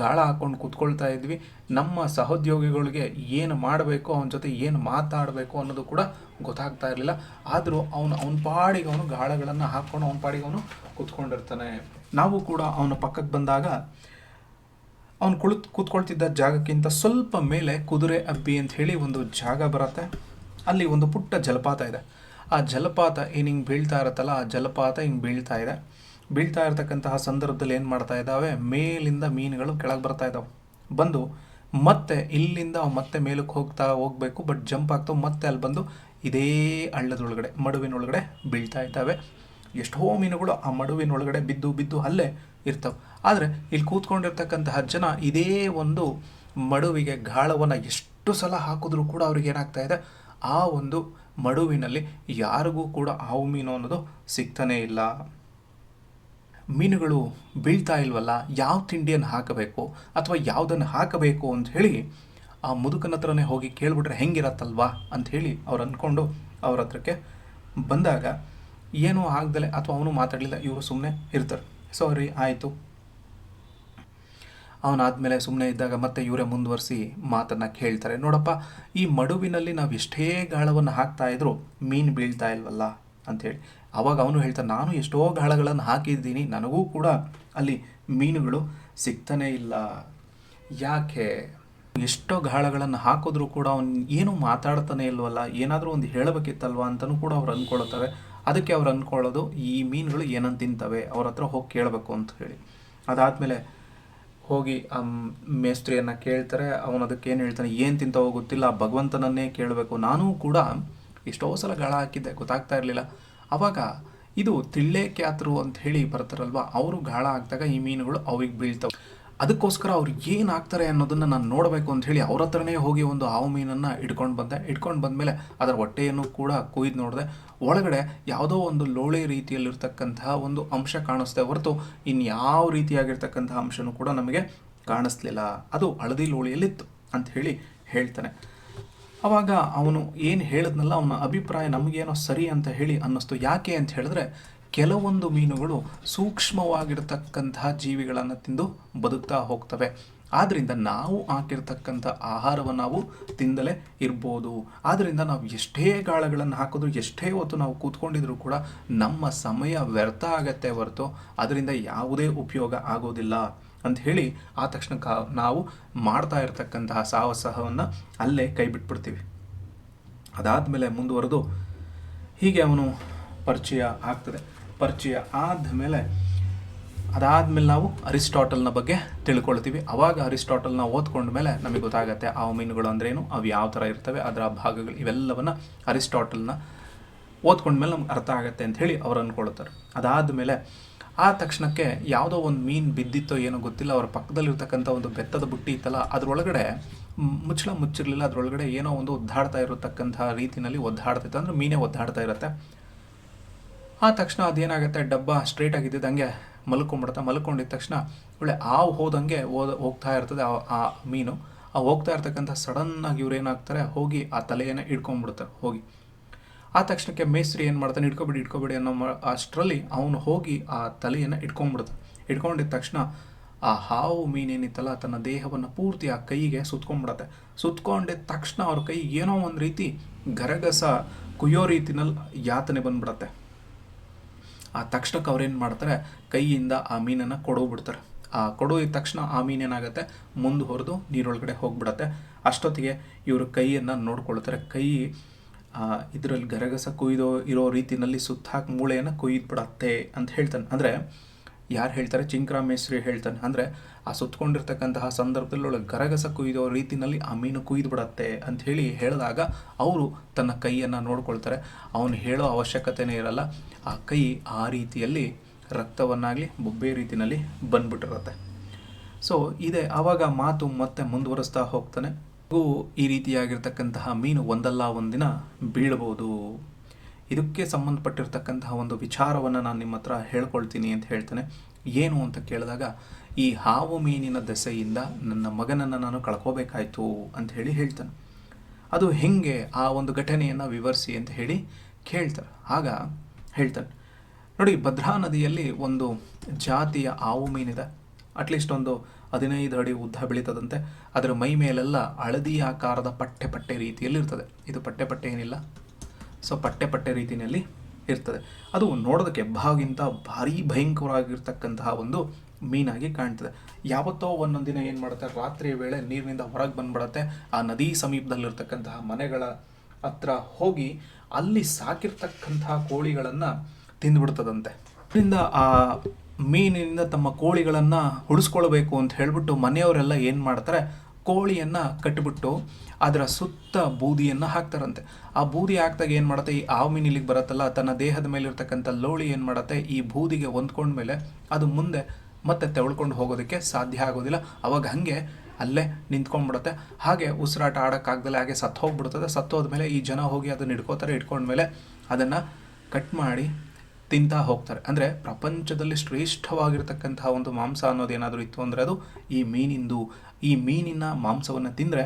ಗಾಳ ಹಾಕೊಂಡು ಕೂತ್ಕೊಳ್ತಾ ಇದ್ವಿ. ನಮ್ಮ ಸಹೋದ್ಯೋಗಿಗಳಿಗೆ ಏನು ಮಾಡಬೇಕು, ಅವನ ಜೊತೆ ಏನು ಮಾತಾಡಬೇಕು ಅನ್ನೋದು ಕೂಡ ಗೊತ್ತಾಗ್ತಾ ಇರಲಿಲ್ಲ. ಆದರೂ ಅವನು, ಅವನ ಪಾಡಿಗೆ ಅವನು ಗಾಳಗಳನ್ನು ಹಾಕ್ಕೊಂಡು ಅವನ ಪಾಡಿಗೆ ಅವನು ಕೂತ್ಕೊಂಡಿರ್ತಾನೆ. ನಾವು ಕೂಡ ಅವನ ಪಕ್ಕಕ್ಕೆ ಬಂದಾಗ, ಅವನು ಕುಳಿತು, ಕೂತ್ಕೊಳ್ತಿದ್ದ ಜಾಗಕ್ಕಿಂತ ಸ್ವಲ್ಪ ಮೇಲೆ ಕುದುರೆ ಅಬ್ಬಿ ಅಂತ ಹೇಳಿ ಒಂದು ಜಾಗ ಬರುತ್ತೆ. ಅಲ್ಲಿ ಒಂದು ಪುಟ್ಟ ಜಲಪಾತ ಇದೆ. ಆ ಜಲಪಾತ ಏನು ಹಿಂಗೆ ಬೀಳ್ತಾ ಇರುತ್ತಲ್ಲ, ಆ ಜಲಪಾತ ಹಿಂಗೆ ಬೀಳ್ತಾ ಇದೆ. ಬೀಳ್ತಾ ಇರತಕ್ಕಂತಹ ಸಂದರ್ಭದಲ್ಲಿ ಏನು ಮಾಡ್ತಾ ಇದ್ದಾವೆ? ಮೇಲಿಂದ ಮೀನುಗಳು ಕೆಳಗೆ ಬರ್ತಾ ಇದ್ದಾವೆ. ಬಂದು ಮತ್ತೆ ಇಲ್ಲಿಂದ ಮತ್ತೆ ಮೇಲಕ್ಕೆ ಹೋಗ್ತಾ ಹೋಗಬೇಕು, ಬಟ್ ಜಂಪ್ ಆಗ್ತಾವೆ ಮತ್ತೆ ಅಲ್ಲಿ ಬಂದು ಇದೇ ಹಳ್ಳದೊಳಗಡೆ, ಮಡುವಿನೊಳಗಡೆ ಬೀಳ್ತಾ ಇದ್ದಾವೆ. ಎಷ್ಟೋ ಮೀನುಗಳು ಆ ಮಡುವಿನೊಳಗಡೆ ಬಿದ್ದು ಬಿದ್ದು ಅಲ್ಲೇ ಇರ್ತವೆ. ಆದರೆ ಇಲ್ಲಿ ಕೂತ್ಕೊಂಡಿರ್ತಕ್ಕಂತಹ ಜನ ಇದೇ ಒಂದು ಮಡುವಿಗೆ ಗಾಳವನ್ನು ಎಷ್ಟು ಸಲ ಹಾಕಿದ್ರೂ ಕೂಡ ಅವ್ರಿಗೆ ಏನಾಗ್ತಾ ಇದೆ? ಆ ಒಂದು ಮಡುವಿನಲ್ಲಿ ಯಾರಿಗೂ ಕೂಡ ಹಾವು ಮೀನು ಅನ್ನೋದು ಸಿಗ್ತಾನೇ ಇಲ್ಲ. ಮೀನುಗಳು ಬೀಳ್ತಾ ಇಲ್ವಲ್ಲ, ಯಾವ ತಿಂಡಿಯನ್ನು ಹಾಕಬೇಕು ಅಥವಾ ಯಾವುದನ್ನು ಹಾಕಬೇಕು ಅಂತ ಹೇಳಿ ಆ ಮುದುಕನ ಹತ್ರನೇ ಹೋಗಿ ಕೇಳಿಬಿಟ್ರೆ ಹೆಂಗಿರತ್ತಲ್ವಾ ಅಂತ ಹೇಳಿ ಅವ್ರು ಅಂದ್ಕೊಂಡು ಅವ್ರ ಹತ್ರಕ್ಕೆ ಬಂದಾಗ ಏನೂ ಆಗ್ದಲೆ ಅಥವಾ ಅವನು ಮಾತಾಡಲಿಲ್ಲ, ಇವರು ಸುಮ್ಮನೆ ಇರ್ತಾರೆ. ಸಾರಿ, ಆಯಿತು. ಅವನಾದ್ಮೇಲೆ ಸುಮ್ಮನೆ ಇದ್ದಾಗ ಮತ್ತೆ ಇವರೇ ಮುಂದುವರಿಸಿ ಮಾತನ್ನು ಕೇಳ್ತಾರೆ. ನೋಡಪ್ಪ, ಈ ಮಡುವಿನಲ್ಲಿ ನಾವು ಎಷ್ಟೇ ಗಾಳವನ್ನು ಹಾಕ್ತಾ ಇದ್ರು ಮೀನು ಬೀಳ್ತಾ ಇಲ್ವಲ್ಲ ಅಂಥೇಳಿ ಅವಾಗ ಅವನು ಹೇಳ್ತಾನೆ, ನಾನು ಎಷ್ಟೋ ಗಾಳಗಳನ್ನು ಹಾಕಿದ್ದೀನಿ, ನನಗೂ ಕೂಡ ಅಲ್ಲಿ ಮೀನುಗಳು ಸಿಗ್ತಾನೇ ಇಲ್ಲ. ಯಾಕೆ? ಎಷ್ಟೋ ಗಾಳಗಳನ್ನು ಹಾಕಿದ್ರು ಕೂಡ ಅವನು ಏನೂ ಮಾತಾಡ್ತಾನೆ ಇಲ್ವಲ್ಲ? ಏನಾದರೂ ಒಂದು ಹೇಳಬೇಕಿತ್ತಲ್ವ? ಅಂತಲೂ ಕೂಡ ಅವ್ರು ಅಂದ್ಕೊಳ್ತಾರೆ ಅದಕ್ಕೆ ಅವ್ರು ಅಂದ್ಕೊಳ್ಳೋದು ಈ ಮೀನುಗಳು ಏನಂತ ತಿಂತವೆ? ಅವ್ರ ಹತ್ರ ಹೋಗಿ ಕೇಳಬೇಕು ಅಂತ ಹೇಳಿ. ಅದಾದಮೇಲೆ ಹೋಗಿ, ಆ ಮೇಸ್ತ್ರಿಯನ್ನು ಕೇಳ್ತಾರೆ, ಅವನು ಅದಕ್ಕೆ ಏನು ಹೇಳ್ತಾನೆ, ಏನು ತಿಂತವೋ ಗೊತ್ತಿಲ್ಲ ಭಗವಂತನನ್ನೇ ಕೇಳಬೇಕು. ನಾನೂ ಕೂಡ ಎಷ್ಟೋ ಸಲ ಗಾಳ ಹಾಕಿದ್ದೆ, ಗೊತ್ತಾಗ್ತಾ ಇರಲಿಲ್ಲ. ಅವಾಗ ಇದು ತಿಳ್ಳೆ ಕ್ಯಾತರು ಅಂತ ಹೇಳಿ ಬರ್ತಾರಲ್ವ, ಅವರು ಗಾಳ ಹಾಕಿದಾಗ ಈ ಮೀನುಗಳು ಅವಿಗೆ ಬೀಳ್ತವೆ. ಅದಕ್ಕೋಸ್ಕರ ಅವ್ರು ಏನು ಆಗ್ತಾರೆ ಅನ್ನೋದನ್ನು ನಾನು ನೋಡಬೇಕು ಅಂತ ಹೇಳಿ ಅವ್ರ ಹತ್ರನೇ ಹೋಗಿ ಒಂದು ಹಾವು ಮೀನನ್ನು ಇಟ್ಕೊಂಡು ಬಂದೆ. ಇಟ್ಕೊಂಡು ಬಂದಮೇಲೆ ಅದರ ಹೊಟ್ಟೆಯನ್ನು ಕೂಡ ಕೊಯ್ದು ನೋಡಿದೆ. ಒಳಗಡೆ ಯಾವುದೋ ಒಂದು ಲೋಳೆ ರೀತಿಯಲ್ಲಿರ್ತಕ್ಕಂತಹ ಒಂದು ಅಂಶ ಕಾಣಿಸ್ತೆ ಹೊರತು ಇನ್ಯಾವ ರೀತಿಯಾಗಿರ್ತಕ್ಕಂತಹ ಅಂಶನೂ ಕೂಡ ನಮಗೆ ಕಾಣಿಸ್ಲಿಲ್ಲ. ಅದು ಹಳದಿ ಲೋಳಿಯಲ್ಲಿತ್ತು ಅಂತ ಹೇಳಿ ಹೇಳ್ತಾನೆ. ಅವಾಗ ಅವನು ಏನು ಹೇಳಿದ್ನಲ್ಲ, ಅವನ ಅಭಿಪ್ರಾಯ ನಮಗೇನೋ ಸರಿ ಅಂತ ಹೇಳಿ ಅನ್ನಿಸ್ತು. ಯಾಕೆ ಅಂತ ಹೇಳಿದ್ರೆ ಕೆಲವೊಂದು ಮೀನುಗಳು ಸೂಕ್ಷ್ಮವಾಗಿರ್ತಕ್ಕಂತಹ ಜೀವಿಗಳನ್ನು ತಿಂದು ಬದುಕ್ತಾ ಹೋಗ್ತವೆ. ಆದ್ದರಿಂದ ನಾವು ಹಾಕಿರ್ತಕ್ಕಂಥ ಆಹಾರವನ್ನು ನಾವು ತಿಂದಲೇ ಇರ್ಬೋದು. ಆದ್ದರಿಂದ ನಾವು ಎಷ್ಟೇ ಗಾಳಗಳನ್ನು ಹಾಕಿದ್ರು, ಎಷ್ಟೇ ಹೊತ್ತು ನಾವು ಕೂತ್ಕೊಂಡಿದ್ರು ಕೂಡ ನಮ್ಮ ಸಮಯ ವ್ಯರ್ಥ ಆಗತ್ತೆ ಹೊರತು ಅದರಿಂದ ಯಾವುದೇ ಉಪಯೋಗ ಆಗೋದಿಲ್ಲ ಅಂತ ಹೇಳಿ ಆ ತಕ್ಷಣ ನಾವು ಮಾಡ್ತಾ ಇರತಕ್ಕಂತಹ ಸಾಹಸವನ್ನು ಅಲ್ಲೇ ಕೈ ಬಿಟ್ಬಿಡ್ತೀವಿ. ಅದಾದಮೇಲೆ ಮುಂದುವರೆದು ಹೀಗೆ ಅವನು ಪರಿಚಯ ಆಗ್ತದೆ. ಪರಿಚಯ ಆದಮೇಲೆ ಅದಾದಮೇಲೆ ನಾವು ಅರಿಸ್ಟಾಟಲ್ನ ಬಗ್ಗೆ ತಿಳ್ಕೊಳ್ತೀವಿ. ಅವಾಗ ಅರಿಸ್ಟಾಟಲ್ನ ಓದ್ಕೊಂಡ ಮೇಲೆ ನಮಗೆ ಗೊತ್ತಾಗುತ್ತೆ ಆ ಮೀನುಗಳು ಅಂದ್ರೇನು ಅವು ಯಾವ ಥರ ಇರ್ತವೆ, ಅದರ ಭಾಗಗಳು ಇವೆಲ್ಲವನ್ನು ಅರಿಸ್ಟಾಟಲ್ನ ಓದ್ಕೊಂಡ್ಮೇಲೆ ನಮ್ಗೆ ಅರ್ಥ ಆಗುತ್ತೆ ಅಂತ ಹೇಳಿ ಅವ್ರು ಅಂದ್ಕೊಳ್ತಾರೆ ಅದಾದಮೇಲೆ ಆ ತಕ್ಷಣಕ್ಕೆ ಯಾವುದೋ ಒಂದು ಮೀನು ಬಿದ್ದಿತ್ತೋ ಏನೋ ಗೊತ್ತಿಲ್ಲ, ಅವ್ರ ಪಕ್ಕದಲ್ಲಿರ್ತಕ್ಕಂಥ ಒಂದು ಬೆತ್ತದ ಬುಟ್ಟಿ ಇತ್ತಲ್ಲ, ಅದರೊಳಗಡೆ ಮುಚ್ಚಳ ಮುಚ್ಚಿರಲಿಲ್ಲ, ಅದರೊಳಗಡೆ ಏನೋ ಒಂದು ಒದ್ದಾಡ್ತಾ ಇರತಕ್ಕಂಥ ರೀತಿಯಲ್ಲಿ ಒದ್ದಾಡ್ತೈತೆ ಅಂದರೆ ಮೀನೇ ಒದ್ದಾಡ್ತಾ ಇರುತ್ತೆ. ಆ ತಕ್ಷಣ ಅದೇನಾಗುತ್ತೆ? ಡಬ್ಬ ಸ್ಟ್ರೈಟ್ ಆಗಿದ್ದಂಗೆ ಮಲ್ಕೊಂಡ್ಬಿಡುತ್ತೆ. ಮಲ್ಕೊಂಡಿದ್ದ ತಕ್ಷಣ ಒಳ್ಳೆ ಹಾವು ಹೋದಂಗೆ ಹೋದ ಹೋಗ್ತಾ ಇರ್ತದೆ ಆ- ಮೀನು. ಆ ಹೋಗ್ತಾ ಇರ್ತಕ್ಕಂಥ ಸಡನ್ನಾಗಿ ಇವ್ರು ಏನಾಗ್ತಾರೆ? ಹೋಗಿ ಆ ತಲೆಯನ್ನು ಹಿಡ್ಕೊಂಡ್ಬಿಡ್ತಾರೆ ಹೋಗಿ. ಆ ತಕ್ಷಣಕ್ಕೆ ಮೇಸ್ತ್ರಿ ಏನು ಮಾಡ್ತಾನೆ? ಇಟ್ಕೊಬಿಡಿ ಇಟ್ಕೊಬಿಡಿ ಅನ್ನೋ ಅಷ್ಟರಲ್ಲಿ ಅವನು ಹೋಗಿ ಆ ತಲೆಯನ್ನು ಇಟ್ಕೊಂಡ್ಬಿಡ್ತಾನೆ ಇಟ್ಕೊಂಡಿದ್ದ ತಕ್ಷಣ ಆ ಹಾವು ಮೀನೇನಿತ್ತಲ್ಲ, ತನ್ನ ದೇಹವನ್ನು ಪೂರ್ತಿ ಆ ಕೈಗೆ ಸುತ್ಕೊಂಡ್ಬಿಡತ್ತೆ. ಸುತ್ಕೊಂಡಿದ್ದ ತಕ್ಷಣ ಅವ್ರ ಕೈ ಏನೋ ಒಂದು ರೀತಿ ಗರಗಸ ಕುಯ್ಯೋ ರೀತಿನಲ್ಲಿ ಯಾತನೆ ಬಂದ್ಬಿಡತ್ತೆ. ಆ ತಕ್ಷಣಕ್ಕೆ ಅವ್ರೇನು ಮಾಡ್ತಾರೆ, ಕೈಯಿಂದ ಆ ಮೀನನ್ನು ಕೊಡೋಗ್ಬಿಡ್ತಾರೆ. ಆ ಕೊಡೋದ ತಕ್ಷಣ ಆ ಮೀನೇನಾಗುತ್ತೆ ಮುಂದೆ ಹೊರದು ನೀರೊಳಗಡೆ ಹೋಗ್ಬಿಡತ್ತೆ. ಅಷ್ಟೊತ್ತಿಗೆ ಇವರು ಕೈಯನ್ನು ನೋಡ್ಕೊಳ್ತಾರೆ. ಕೈ ಇದರಲ್ಲಿ ಗರಗಸ ಕೊಯ್ದೋ, ಇರೋ ಸುತ್ತ ಸುತ್ತಾಕಿ ಮೂಳೆಯನ್ನು ಕೊಯ್ದು ಬಿಡತ್ತೆ ಅಂತ ಹೇಳ್ತಾನೆ. ಅಂದರೆ, ಯಾರು ಹೇಳ್ತಾರೆ? ಚಿಂಕ್ರಾಮೇಶ್ವರಿ ಹೇಳ್ತಾನೆ. ಅಂದರೆ ಆ ಸುತ್ತಕೊಂಡಿರ್ತಕ್ಕಂತಹ ಸಂದರ್ಭದಲ್ಲಿ ಒಳಗೆ ಗರಗಸ ಕುಯ್ದೋ ರೀತಿಯಲ್ಲಿ ಆ ಮೀನು ಕುಯ್ದು ಬಿಡತ್ತೆ ಅಂತ ಹೇಳಿ ಹೇಳಿದಾಗ ಅವರು ತನ್ನ ಕೈಯನ್ನು ನೋಡ್ಕೊಳ್ತಾರೆ. ಅವನು ಹೇಳೋ ಅವಶ್ಯಕತೆನೇ ಇರಲ್ಲ. ಆ ಕೈ ಆ ರೀತಿಯಲ್ಲಿ ರಕ್ತವನ್ನಾಗಲಿ ಬೊಬ್ಬೆ ರೀತಿಯಲ್ಲಿ ಬಂದ್ಬಿಟ್ಟಿರುತ್ತೆ. ಸೊ ಇದೆ. ಆವಾಗ ಮಾತು ಮತ್ತೆ ಮುಂದುವರಿಸ್ತಾ ಹೋಗ್ತಾನೆ. ಹಾಗೂ ಈ ರೀತಿಯಾಗಿರ್ತಕ್ಕಂತಹ ಮೀನು ಒಂದಲ್ಲ ಒಂದಿನ ಬೀಳ್ಬೋದು ಇದಕ್ಕೆ ಸಂಬಂಧಪಟ್ಟಿರ್ತಕ್ಕಂತಹ ಒಂದು ವಿಚಾರವನ್ನು ನಾನು ನಿಮ್ಮ ಹತ್ರ ಹೇಳ್ಕೊಳ್ತೀನಿ ಅಂತ ಹೇಳ್ತೇನೆ. ಏನು ಅಂತ ಕೇಳಿದಾಗ, ಈ ಹಾವು ಮೀನಿನ ದೆಸೆಯಿಂದ ನನ್ನ ಮಗನನ್ನು ನಾನು ಕಳ್ಕೋಬೇಕಾಯ್ತು ಅಂತ ಹೇಳಿ ಹೇಳ್ತಾನೆ. ಅದು ಹೆಂಗೆ ಆ ಒಂದು ಘಟನೆಯನ್ನು ವಿವರಿಸಿ ಅಂತ ಹೇಳಿ ಕೇಳ್ತಾರೆ ಆಗ ಹೇಳ್ತಾನೆ. ನೋಡಿ, ಭದ್ರಾ ನದಿಯಲ್ಲಿ ಒಂದು ಜಾತಿಯ ಹಾವು ಮೀನಿದೆ. ಅಟ್ಲೀಸ್ಟ್ ಒಂದು ಹದಿನೈದು ಅಡಿ ಉದ್ದ ಬೆಳೀತದಂತೆ. ಅದರ ಮೈ ಮೇಲೆಲ್ಲ ಹಳದಿ ಆಕಾರದ ಪಟ್ಟೆ ಪಟ್ಟೆ ರೀತಿಯಲ್ಲಿ ಇರ್ತದೆ. ಇದು ಪಟ್ಟೆ ಪಟ್ಟೆ ಏನಿಲ್ಲ. ಸೊ ಪಟ್ಟೆ ಪಟ್ಟೆ ರೀತಿಯಲ್ಲಿ ಇರ್ತದೆ. ಅದು ನೋಡೋದಕ್ಕೆ ಭಾಗಿಂತ ಭಾರಿ ಭಯಂಕರವಾಗಿರ್ತಕ್ಕಂತಹ ಒಂದು ಮೀನಾಗಿ ಕಾಣ್ತದೆ. ಯಾವತ್ತೋ ಒಂದೊಂದು ದಿನ ಏನು ಮಾಡುತ್ತೆ? ರಾತ್ರಿ ವೇಳೆ ನೀರಿನಿಂದ ಹೊರಗೆ ಬಂದ್ಬಿಡತ್ತೆ. ಆ ನದಿ ಸಮೀಪದಲ್ಲಿರ್ತಕ್ಕಂತಹ ಮನೆಗಳ ಹತ್ರ ಹೋಗಿ ಅಲ್ಲಿ ಸಾಕಿರ್ತಕ್ಕಂತಹ ಕೋಳಿಗಳನ್ನು ತಿಂದುಬಿಡ್ತದಂತೆ. ಅದರಿಂದ ಆ ಮೀನಿನಿಂದ ತಮ್ಮ ಕೋಳಿಗಳನ್ನು ಉಳಿಸ್ಕೊಳ್ಬೇಕು ಅಂತ ಹೇಳಿಬಿಟ್ಟು ಮನೆಯವರೆಲ್ಲ ಏನು ಮಾಡ್ತಾರೆ? ಕೋಳಿಯನ್ನು ಕಟ್ಟಿಬಿಟ್ಟು ಅದರ ಸುತ್ತ ಬೂದಿಯನ್ನು ಹಾಕ್ತಾರಂತೆ. ಆ ಬೂದಿ ಹಾಕ್ದಾಗ ಏನು ಮಾಡುತ್ತೆ? ಈ ಆವು ಇಲ್ಲಿಗೆ ಬರುತ್ತಲ್ಲ, ತನ್ನ ದೇಹದ ಮೇಲೆ ಇರ್ತಕ್ಕಂಥ ಲೋಳಿ ಏನು ಮಾಡುತ್ತೆ? ಈ ಬೂದಿಗೆ ಹೊಂದ್ಕೊಂಡ್ಮೇಲೆ ಅದು ಮುಂದೆ ಮತ್ತೆ ತೆವಳ್ಕೊಂಡು ಹೋಗೋದಕ್ಕೆ ಸಾಧ್ಯ ಆಗೋದಿಲ್ಲ. ಅವಾಗ ಹಾಗೆ ಅಲ್ಲೇ ನಿಂತ್ಕೊಂಡ್ಬಿಡುತ್ತೆ. ಹಾಗೆ ಉಸಿರಾಟ ಆಡೋಕ್ಕಾಗ್ದಲ್ಲ ಹಾಗೆ ಸತ್ತು ಹೋಗ್ಬಿಡ್ತದೆ ಸತ್ತು ಹೋದ್ಮೇಲೆ ಈ ಜನ ಹೋಗಿ ಅದನ್ನ ಹಿಡ್ಕೋತಾರೆ. ಹಿಡ್ಕೊಂಡ್ಮೇಲೆ ಅದನ್ನು ಕಟ್ ಮಾಡಿ ತಿಂತಾ ಹೋಗ್ತಾರೆ. ಅಂದರೆ ಪ್ರಪಂಚದಲ್ಲಿ ಶ್ರೇಷ್ಠವಾಗಿರ್ತಕ್ಕಂತಹ ಒಂದು ಮಾಂಸ ಅನ್ನೋದು ಏನಾದರೂ ಇತ್ತು ಅಂದರೆ ಅದು ಈ ಮೀನಿಂದು. ಈ ಮೀನಿನ ಮಾಂಸವನ್ನು ತಿಂದರೆ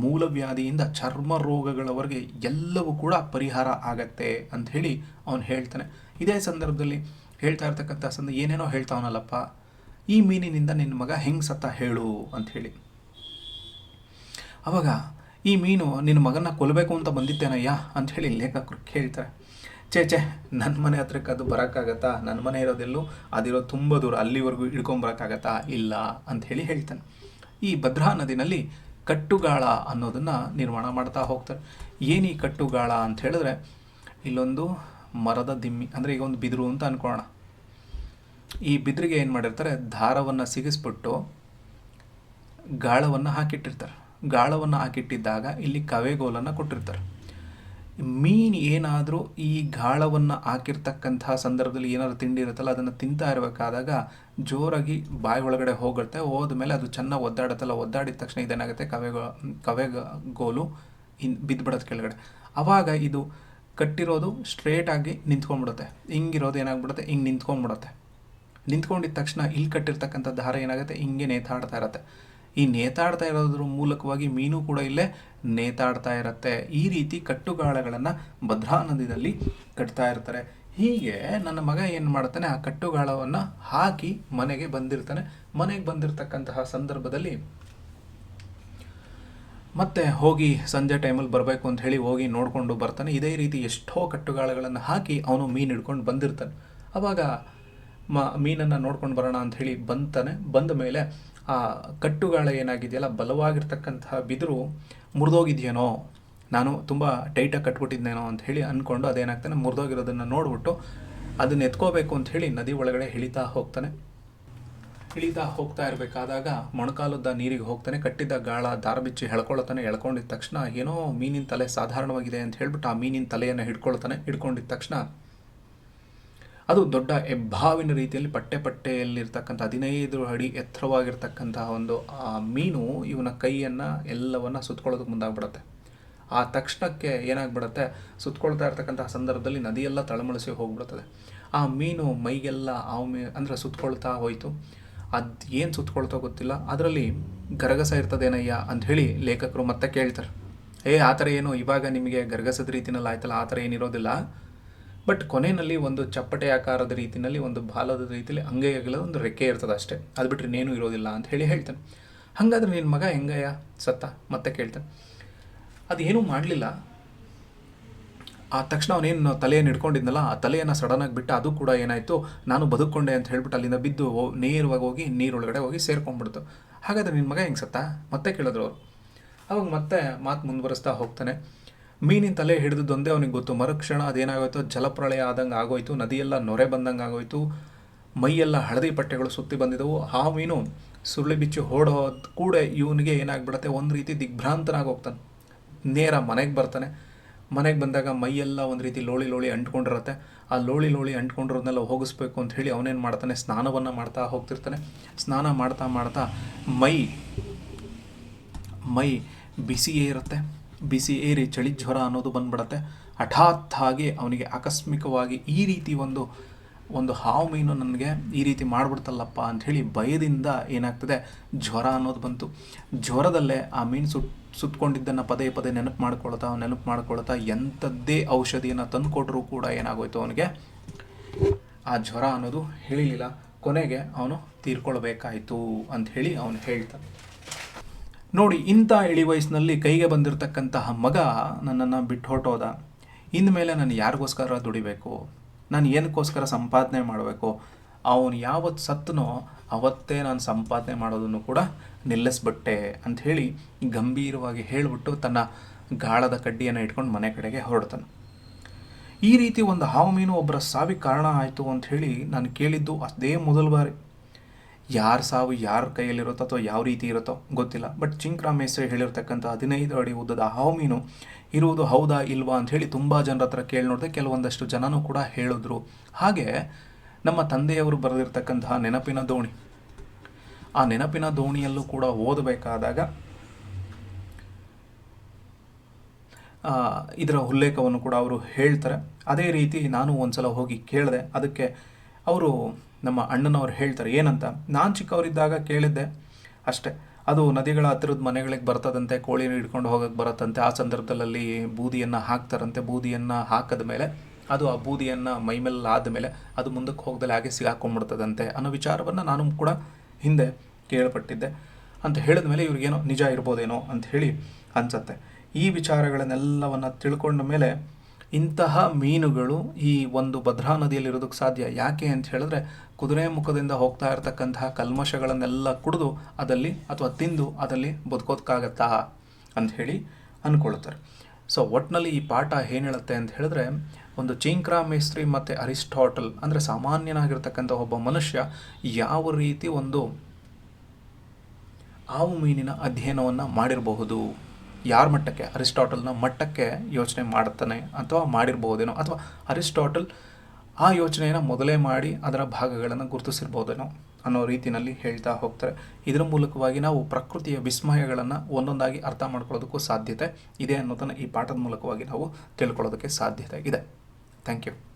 ಮೂಲವ್ಯಾಧಿಯಿಂದ ಚರ್ಮ ರೋಗಗಳವರೆಗೆ ಎಲ್ಲವೂ ಕೂಡ ಪರಿಹಾರ ಆಗತ್ತೆ ಅಂತ ಹೇಳಿ ಅವನು ಹೇಳ್ತಾನೆ. ಇದೇ ಸಂದರ್ಭದಲ್ಲಿ ಹೇಳ್ತಾ ಇರ್ತಕ್ಕಂಥ ಸಂದ ಏನೇನೋ ಹೇಳ್ತಾವನಲ್ಲಪ್ಪ, ಈ ಮೀನಿನಿಂದ ನಿನ್ನ ಮಗ ಹೆಂಗೆ ಸತ್ತ ಹೇಳು ಅಂತ ಹೇಳಿ. ಅವಾಗ ಈ ಮೀನು ನಿನ್ನ ಮಗನ ಕೊಲ್ಲಬೇಕು ಅಂತ ಬಂದಿತ್ತೇನಯ್ಯ ಅಂತ ಹೇಳಿ ಲೇಖಕರು ಕೇಳ್ತಾರೆ. ಚೇ ಚೇ ನನ್ನ ಮನೆ ಹತ್ರಕ್ಕೆ ಅದು ಬರೋಕ್ಕಾಗತ್ತಾ? ನನ್ನ ಮನೆ ಇರೋದೆಲ್ಲೂ ಅದಿರೋ ತುಂಬ ದೂರ, ಅಲ್ಲಿವರೆಗೂ ಹಿಡ್ಕೊಂಬರೋಕ್ಕಾಗತ್ತಾ ಇಲ್ಲ ಅಂತ ಹೇಳಿ ಹೇಳ್ತಾನೆ. ಈ ಭದ್ರಾ ನದಿನಲ್ಲಿ ಕಟ್ಟುಗಾಳ ಅನ್ನೋದನ್ನು ನಿರ್ಮಾಣ ಮಾಡ್ತಾ ಹೋಗ್ತಾರೆ ಏನು ಈ ಕಟ್ಟುಗಾಳ ಅಂತ ಹೇಳಿದ್ರೆ, ಇಲ್ಲೊಂದು ಮರದ ದಿಮ್ಮಿ, ಅಂದರೆ ಈಗ ಒಂದು ಬಿದಿರು ಅಂತ ಅನ್ಕೋಣ ಈ ಬಿದಿರಿಗೆ ಏನು ಮಾಡಿರ್ತಾರೆ ದಾರವನ್ನು ಸಿಗಿಸ್ಬಿಟ್ಟು ಗಾಳವನ್ನು ಹಾಕಿಟ್ಟಿರ್ತಾರೆ. ಗಾಳವನ್ನು ಹಾಕಿಟ್ಟಿದ್ದಾಗ ಇಲ್ಲಿ ಕವೆಗೋಲನ್ನು ಕೊಟ್ಟಿರ್ತಾರೆ. ಮೀನು ಏನಾದರೂ ಈ ಗಾಳವನ್ನು ಹಾಕಿರ್ತಕ್ಕಂತಹ ಸಂದರ್ಭದಲ್ಲಿ ಏನಾದರೂ ತಿಂಡಿ ಇರುತ್ತಲ್ಲ, ಅದನ್ನು ತಿಂತಾ ಇರಬೇಕಾದಾಗ ಜೋರಾಗಿ ಬಾಯಿ ಒಳಗಡೆ ಹೋಗುತ್ತೆ. ಹೋದ್ಮೇಲೆ ಅದು ಚೆನ್ನಾಗಿ ಒದ್ದಾಡುತ್ತಲ್ಲ, ಒದ್ದಾಡಿದ ತಕ್ಷಣ ಇದೇನಾಗುತ್ತೆ? ಕವೆಗ ಕವೆಗೋಲು ಇನ್ ಬಿದ್ದುಬಿಡೋದು ಕೆಳಗಡೆ. ಆವಾಗ ಇದು ಕಟ್ಟಿರೋದು ಸ್ಟ್ರೇಟಾಗಿ ನಿಂತ್ಕೊಂಡ್ಬಿಡುತ್ತೆ. ಹಿಂಗಿರೋದು ಏನಾಗ್ಬಿಡುತ್ತೆ? ಹಿಂಗೆ ನಿಂತ್ಕೊಂಡ್ಬಿಡುತ್ತೆ. ನಿಂತ್ಕೊಂಡಿದ್ದ ತಕ್ಷಣ ಇಲ್ಲಿ ಕಟ್ಟಿರ್ತಕ್ಕಂಥ ದಾರ ಏನಾಗುತ್ತೆ? ಹಿಂಗೆ ನೇತಾಡ್ತಾ ಇರತ್ತೆ. ಈ ನೇತಾಡ್ತಾ ಇರೋದ್ರ ಮೂಲಕವಾಗಿ ಮೀನು ಕೂಡ ಇಲ್ಲೇ ನೇತಾಡ್ತಾ ಇರತ್ತೆ. ಈ ರೀತಿ ಕಟ್ಟುಗಾಳಗಳನ್ನು ಭದ್ರಾ ನದಿಯಲ್ಲಿ ಕಟ್ತಾ ಇರ್ತಾರೆ. ಹೀಗೆ ನನ್ನ ಮಗ ಏನು ಮಾಡ್ತಾನೆ? ಆ ಕಟ್ಟುಗಾಳವನ್ನು ಹಾಕಿ ಮನೆಗೆ ಬಂದಿರ್ತಾನೆ. ಮನೆಗೆ ಬಂದಿರತಕ್ಕಂತಹ ಸಂದರ್ಭದಲ್ಲಿ ಮತ್ತೆ ಹೋಗಿ ಸಂಜೆ ಟೈಮಲ್ಲಿ ಬರಬೇಕು ಅಂತ ಹೇಳಿ ಹೋಗಿ ನೋಡಿಕೊಂಡು ಬರ್ತಾನೆ. ಇದೇ ರೀತಿ ಎಷ್ಟೋ ಕಟ್ಟುಗಾಳಗಳನ್ನು ಹಾಕಿ ಅವನು ಮೀನು ಹಿಡ್ಕೊಂಡು ಬಂದಿರ್ತಾನೆ. ಅವಾಗ ಮ ಮೀನನ್ನು ನೋಡ್ಕೊಂಡು ಬರೋಣ ಅಂತ ಹೇಳಿ ಬಂತಾನೆ. ಬಂದ ಮೇಲೆ ಆ ಕಟ್ಟುಗಳ ಏನಾಗಿದೆಯಲ್ಲ, ಬಲವಾಗಿರ್ತಕ್ಕಂತಹ ಬಿದಿರು ಮುರಿದೋಗಿದೆಯೇನೋ, ನಾನು ತುಂಬ ಟೈಟಾಗಿ ಕಟ್ಬಿಟ್ಟಿದ್ದೇನೋ ಅಂತ ಹೇಳಿ ಅಂದ್ಕೊಂಡು ಅದೇನಾಗ್ತಾನೆ, ಮುರಿದೋಗಿರೋದನ್ನು ನೋಡ್ಬಿಟ್ಟು ಅದನ್ನ ಎತ್ಕೋಬೇಕು ಅಂತ ಹೇಳಿ ನದಿ ಒಳಗಡೆ ಇಳಿತಾ ಹೋಗ್ತಾನೆ. ಇಳಿತಾ ಹೋಗ್ತಾ ಇರಬೇಕಾದಾಗ ಮೊಣಕಾಲುದ್ದ ನೀರಿಗೆ ಹೋಗ್ತಾನೆ, ಕಟ್ಟಿದ್ದ ಗಾಳ ದಾರ ಬಿಚ್ಚಿ ಎಳ್ಕೊಳ್ತಾನೆ. ತಕ್ಷಣ ಏನೋ ಮೀನಿನ ತಲೆ ಸಾಧಾರಣವಾಗಿದೆ ಅಂತ ಹೇಳ್ಬಿಟ್ಟು ಆ ಮೀನಿನ ತಲೆಯನ್ನು ಹಿಡ್ಕೊಳ್ತಾನೆ ಹಿಡ್ಕೊಂಡಿದ್ದ ತಕ್ಷಣ ಅದು ದೊಡ್ಡ ಹೆಬ್ಬಾವಿನ ರೀತಿಯಲ್ಲಿ ಪಟ್ಟೆ ಪಟ್ಟೆಯಲ್ಲಿರ್ತಕ್ಕಂಥ ಹದಿನೈದು ಅಡಿ ಎತ್ತರವಾಗಿರ್ತಕ್ಕಂತಹ ಒಂದು, ಆ ಮೀನು ಇವನ ಕೈಯನ್ನು ಎಲ್ಲವನ್ನ ಸುತ್ತಕೊಳ್ಳೋದಕ್ಕೆ ಮುಂದಾಗ್ಬಿಡುತ್ತೆ. ಆ ತಕ್ಷಣಕ್ಕೆ ಏನಾಗ್ಬಿಡುತ್ತೆ? ಸುತ್ತಕೊಳ್ತಾ ಇರ್ತಕ್ಕಂತಹ ಸಂದರ್ಭದಲ್ಲಿ ನದಿಯೆಲ್ಲ ತಳಮಳಿಸಿ ಹೋಗ್ಬಿಡುತ್ತದೆ. ಆ ಮೀನು ಮೈಗೆಲ್ಲ ಆ ಮೀ, ಅಂದರೆ ಸುತ್ತಕೊಳ್ತಾ ಹೋಯಿತು. ಅದು ಏನು ಸುತ್ತಕೊಳ್ತಾ ಗೊತ್ತಿಲ್ಲ. ಅದರಲ್ಲಿ ಗರಗಸ ಇರ್ತದೇನಯ್ಯ ಅಂತ ಹೇಳಿ ಲೇಖಕರು ಮತ್ತೆ ಕೇಳ್ತಾರೆ. ಏ, ಆ ಥರ ಏನು ಇವಾಗ ನಿಮಗೆ ಗರಗಸದ ರೀತಿನಲ್ಲಿ ಆಯ್ತಲ್ಲ? ಆ ಥರ ಏನಿರೋದಿಲ್ಲ. ಬಟ್ ಕೊನೆಯಲ್ಲಿ ಒಂದು ಚಪ್ಪಟೆ ಆಕಾರದ ರೀತಿಯಲ್ಲಿ, ಒಂದು ಬಾಲದ ರೀತಿಯಲ್ಲಿ ಅಂಗೈಗಳ ಒಂದು ರೆಕ್ಕೆ ಇರ್ತದೆ ಅಷ್ಟೇ. ಅದು ಬಿಟ್ಟರೆ ಇನ್ನೇನು ಇರೋದಿಲ್ಲ ಅಂತ ಹೇಳಿ ಹೇಳ್ತಾನೆ. ಹಾಗಾದ್ರೆ ನಿನ್ನ ಮಗ ಹೆಂಗಯ್ಯ? ಸತ್ತ, ಮತ್ತೆ ಕೇಳ್ತಾನೆ. ಅದೇನು ಮಾಡಲಿಲ್ಲ. ಆ ತಕ್ಷಣ ಅವನೇನು ತಲೆಯನ್ನು ಇಟ್ಕೊಂಡಿದ್ನಲ್ಲ ಆ ತಲೆಯನ್ನು ಸಡನ್ನಾಗಿ ಬಿಟ್ಟು ಅದು ಕೂಡ ಏನಾಯಿತು, ನಾನು ಬದುಕೊಂಡೆ ಅಂತ ಹೇಳ್ಬಿಟ್ಟು ಅಲ್ಲಿಂದ ಬಿದ್ದು ನೇರವಾಗಿ ಹೋಗಿ ನೀರೊಳಗಡೆ ಹೋಗಿ ಸೇರ್ಕೊಂಡ್ಬಿಡ್ತು. ಹಾಗಾದ್ರೆ ನಿನ್ನ ಮಗ ಹೆಂಗೆ ಸತ್ತ? ಮತ್ತೆ ಕೇಳಿದ್ರು ಅವರು. ಅವಾಗ ಮತ್ತೆ ಮಾತು ಮುಂದುವರಿಸ್ತಾ ಹೋಗ್ತಾನೆ. ಮೀನಿನ ತಲೆ ಹಿಡಿದೊಂದೇ ಅವನಿಗೆ ಗೊತ್ತು. ಮರುಕ್ಷಣ ಅದೇನಾಗೋಯ್ತು, ಜಲಪ್ರಳಯ ಆದಂಗೆ ಆಗೋಯ್ತು, ನದಿಯೆಲ್ಲ ನೊರೆ ಬಂದಂಗೆ ಆಗೋಯ್ತು, ಮೈಯೆಲ್ಲ ಹಳದಿ ಪಟ್ಟೆಗಳು ಸುತ್ತಿ ಬಂದಿದ್ದವು. ಆ ಮೀನು ಸುರುಳಿ ಬಿಚ್ಚಿ ಓಡೋದ್ ಕೂಡ ಇವನಿಗೆ ಏನಾಗ್ಬಿಡತ್ತೆ, ಒಂದು ರೀತಿ ದಿಗ್ಭ್ರಾಂತನಾಗಿ ಹೋಗ್ತಾನೆ. ನೇರ ಮನೆಗೆ ಬರ್ತಾನೆ. ಮನೆಗೆ ಬಂದಾಗ ಮೈಯೆಲ್ಲ ಒಂದು ರೀತಿ ಲೋಳಿ ಲೋಳಿ ಅಂಟ್ಕೊಂಡಿರುತ್ತೆ. ಆ ಲೋಳಿ ಲೋಳಿ ಅಂಟ್ಕೊಂಡಿರೋದನ್ನೆಲ್ಲ ಹೋಗಿಸ್ಬೇಕು ಅಂತ ಹೇಳಿ ಅವನೇನು ಮಾಡ್ತಾನೆ, ಸ್ನಾನವನ್ನು ಮಾಡ್ತಾ ಹೋಗ್ತಿರ್ತಾನೆ. ಸ್ನಾನ ಮಾಡ್ತಾ ಮಾಡ್ತಾ ಮೈ ಮೈ ಬಿಸಿಯೇ ಇರುತ್ತೆ. ಬಿಸಿ ಏರಿ ಚಳಿ ಜ್ವರ ಅನ್ನೋದು ಬಂದ್ಬಿಡತ್ತೆ. ಹಠಾತ್ ಆಗಿ ಅವನಿಗೆ ಆಕಸ್ಮಿಕವಾಗಿ ಈ ರೀತಿ ಒಂದು ಒಂದು ಹಾವು ಮೀನು ನನಗೆ ಈ ರೀತಿ ಮಾಡ್ಬಿಡ್ತಲ್ಲಪ್ಪ ಅಂಥೇಳಿ ಭಯದಿಂದ ಏನಾಗ್ತದೆ? ಜ್ವರ ಅನ್ನೋದು ಬಂತು. ಜ್ವರದಲ್ಲೇ ಆ ಮೀನು ಸುಟ್, ಸುತ್ಕೊಂಡಿದ್ದನ್ನು ಪದೇ ಪದೇ ನೆನಪು ಮಾಡ್ಕೊಳ್ತಾ ನೆನಪು ಮಾಡ್ಕೊಳ್ತಾ ಎಂಥದ್ದೇ ಔಷಧಿಯನ್ನು ತಂದುಕೊಟ್ರೂ ಕೂಡ ಏನಾಗೋಯ್ತು ಅವನಿಗೆ? ಆ ಜ್ವರ ಅನ್ನೋದು ಹೇಳಿಲ್ಲ. ಕೊನೆಗೆ ಅವನು ತೀರ್ಕೊಳ್ಬೇಕಾಯಿತು ಅಂತ ಹೇಳಿ ಅವನು ಹೇಳ್ತಾನೆ. ನೋಡಿ, ಇಂಥ ಇಳಿ ವಯಸ್ಸಿನಲ್ಲಿ ಕೈಗೆ ಬಂದಿರತಕ್ಕಂತಹ ಮಗ ನನ್ನನ್ನು ಬಿಟ್ಟು ಹೊರಟೋದ. ಇನ್ಮೇಲೆ ನಾನು ಯಾರಿಗೋಸ್ಕರ ದುಡಿಬೇಕು? ನಾನು ಏನಕ್ಕೋಸ್ಕರ ಸಂಪಾದನೆ ಮಾಡಬೇಕು? ಅವನು ಯಾವತ್ತು ಸತ್ತನೋ ಅವತ್ತೇ ನಾನು ಸಂಪಾದನೆ ಮಾಡೋದನ್ನು ಕೂಡ ನಿಲ್ಲಿಸ್ಬಿಟ್ಟೆ ಹೇಳಿ ಗಂಭೀರವಾಗಿ ಹೇಳಿಬಿಟ್ಟು ತನ್ನ ಗಾಳದ ಕಡ್ಡಿಯನ್ನು ಇಟ್ಕೊಂಡು ಮನೆ ಕಡೆಗೆ ಹೊರಡ್ತಾನೆ. ಈ ರೀತಿ ಒಂದು ಹಾವು ಮೀನು ಒಬ್ಬರ ಸಾವಿಗೆ ಕಾರಣ ಆಯಿತು ಅಂತ ಹೇಳಿ ನಾನು ಕೇಳಿದ್ದು ಅದೇ ಮೊದಲ ಬಾರಿ. ಯಾರ ಸಾವು, ಯಾರ ಕೈಯಲ್ಲಿರುತ್ತೋ ಅಥವಾ ಯಾವ ರೀತಿ ಇರುತ್ತೋ ಗೊತ್ತಿಲ್ಲ. ಬಟ್ ಚಿಂಕ್ರಾಮೇಶ್ವರಿ ಹೇಳಿರ್ತಕ್ಕಂಥ ಹದಿನೈದು ಅಡಿ ಉದ್ದದ ಹಾವು ಮೀನು ಇರುವುದು ಹೌದಾ ಇಲ್ವಾ ಅಂತ ಹೇಳಿ ತುಂಬ ಜನರ ಹತ್ರ ಕೇಳಿ ನೋಡಿದೆ ಕೆಲವೊಂದಷ್ಟು ಜನನೂ ಕೂಡ ಹೇಳಿದ್ರು. ಹಾಗೆ ನಮ್ಮ ತಂದೆಯವರು ಬರೆದಿರ್ತಕ್ಕಂತಹ ನೆನಪಿನ ದೋಣಿ. ಆ ನೆನಪಿನ ದೋಣಿಯಲ್ಲೂ ಕೂಡ ಓದಬೇಕಾದಾಗ ಇದರ ಉಲ್ಲೇಖವನ್ನು ಕೂಡ ಅವರು ಹೇಳ್ತಾರೆ. ಅದೇ ರೀತಿ ನಾನು ಒಂದ್ಸಲ ಹೋಗಿ ಕೇಳಿದೆ, ಅದಕ್ಕೆ ಅವರು ನಮ್ಮ ಅಣ್ಣನವ್ರು ಹೇಳ್ತಾರೆ, ಏನಂತ? ನಾನು ಚಿಕ್ಕವರಿದ್ದಾಗ ಕೇಳಿದ್ದೆ ಅಷ್ಟೇ. ಅದು ನದಿಗಳ ಹತ್ತಿರದ ಮನೆಗಳಿಗೆ ಬರ್ತದಂತೆ ಕೋಳಿ ಹಿಡ್ಕೊಂಡು ಹೋಗಕ್ಕೆ ಬರುತ್ತಂತೆ. ಆ ಸಂದರ್ಭದಲ್ಲಿ ಬೂದಿಯನ್ನು ಹಾಕ್ತಾರಂತೆ. ಬೂದಿಯನ್ನು ಹಾಕದ ಮೇಲೆ, ಅದು ಆ ಬೂದಿಯನ್ನು ಮೈಮೇಲೆ ಆದಮೇಲೆ ಅದು ಮುಂದಕ್ಕೆ ಹೋಗ್ದಲ್ಲಿ ಹಾಗೆ ಸಿಗಾಕೊಂಡ್ಬಿಡ್ತದಂತೆ ಅನ್ನೋ ವಿಚಾರವನ್ನು ನಾನು ಕೂಡ ಹಿಂದೆ ಕೇಳ್ಪಟ್ಟಿದ್ದೆ. ಅಂತ ಹೇಳಿದ ಮೇಲೆ ಇವ್ರಿಗೇನೋ ನಿಜ ಇರ್ಬೋದೇನೋ ಅಂತ ಹೇಳಿ ಅನ್ಸತ್ತೆ. ಈ ವಿಚಾರಗಳನ್ನೆಲ್ಲವನ್ನು ತಿಳ್ಕೊಂಡ ಮೇಲೆ ಇಂತಹ ಮೀನುಗಳು ಈ ಒಂದು ಭದ್ರಾ ನದಿಯಲ್ಲಿ ಇರೋದಕ್ಕೆ ಸಾಧ್ಯ. ಯಾಕೆ ಅಂತ ಹೇಳಿದ್ರೆ ಕುದುರೆ ಮುಖದಿಂದ ಹೋಗ್ತಾ ಇರತಕ್ಕಂತಹ ಕಲ್ಮಶಗಳನ್ನೆಲ್ಲ ಕುಡಿದು ಅದಲ್ಲಿ ಅಥವಾ ತಿಂದು ಅದಲ್ಲಿ ಬದುಕೋದಕ್ಕಾಗತ್ತಾ ಅಂತ ಹೇಳಿ ಅಂದ್ಕೊಳ್ತಾರೆ ಸೊ ಒಟ್ಟಿನಲ್ಲಿ ಈ ಪಾಠ ಏನು ಹೇಳುತ್ತೆ ಅಂತ ಹೇಳಿದ್ರೆ, ಒಂದು ಚಿಂಕ್ರಾ ಮೇಸ್ತ್ರಿ ಮತ್ತು ಅರಿಸ್ಟಾಟಲ್ ಅಂದರೆ ಸಾಮಾನ್ಯನಾಗಿರ್ತಕ್ಕಂಥ ಒಬ್ಬ ಮನುಷ್ಯ ಯಾವ ರೀತಿ ಒಂದು ಆವು ಮೀನಿನ ಅಧ್ಯಯನವನ್ನು ಮಾಡಿರಬಹುದು. ಯಾರ ಮಟ್ಟಕ್ಕೆ? ಅರಿಸ್ಟಾಟಲ್ನ ಮಟ್ಟಕ್ಕೆ ಯೋಚನೆ ಮಾಡ್ತಾನೆ ಅಥವಾ ಮಾಡಿರ್ಬೋದೇನೋ ಅಥವಾ ಅರಿಸ್ಟಾಟಲ್ ಆ ಯೋಚನೆಯನ್ನು ಮೊದಲೇ ಮಾಡಿ ಅದರ ಭಾಗಗಳನ್ನು ಗುರುತಿಸಿರ್ಬೋದೇನೋ ಅನ್ನೋ ರೀತಿಯಲ್ಲಿ ಹೇಳ್ತಾ ಹೋಗ್ತಾರೆ. ಇದರ ಮೂಲಕವಾಗಿ ನಾವು ಪ್ರಕೃತಿಯ ವಿಸ್ಮಯಗಳನ್ನು ಒಂದೊಂದಾಗಿ ಅರ್ಥ ಮಾಡ್ಕೊಳ್ಳೋದಕ್ಕೂ ಸಾಧ್ಯತೆ ಇದೆ ಅನ್ನೋದನ್ನು ಈ ಪಾಠದ ಮೂಲಕವಾಗಿ ನಾವು ತಿಳ್ಕೊಳ್ಳೋದಕ್ಕೆ ಸಾಧ್ಯತೆ ಇದೆ. Thank you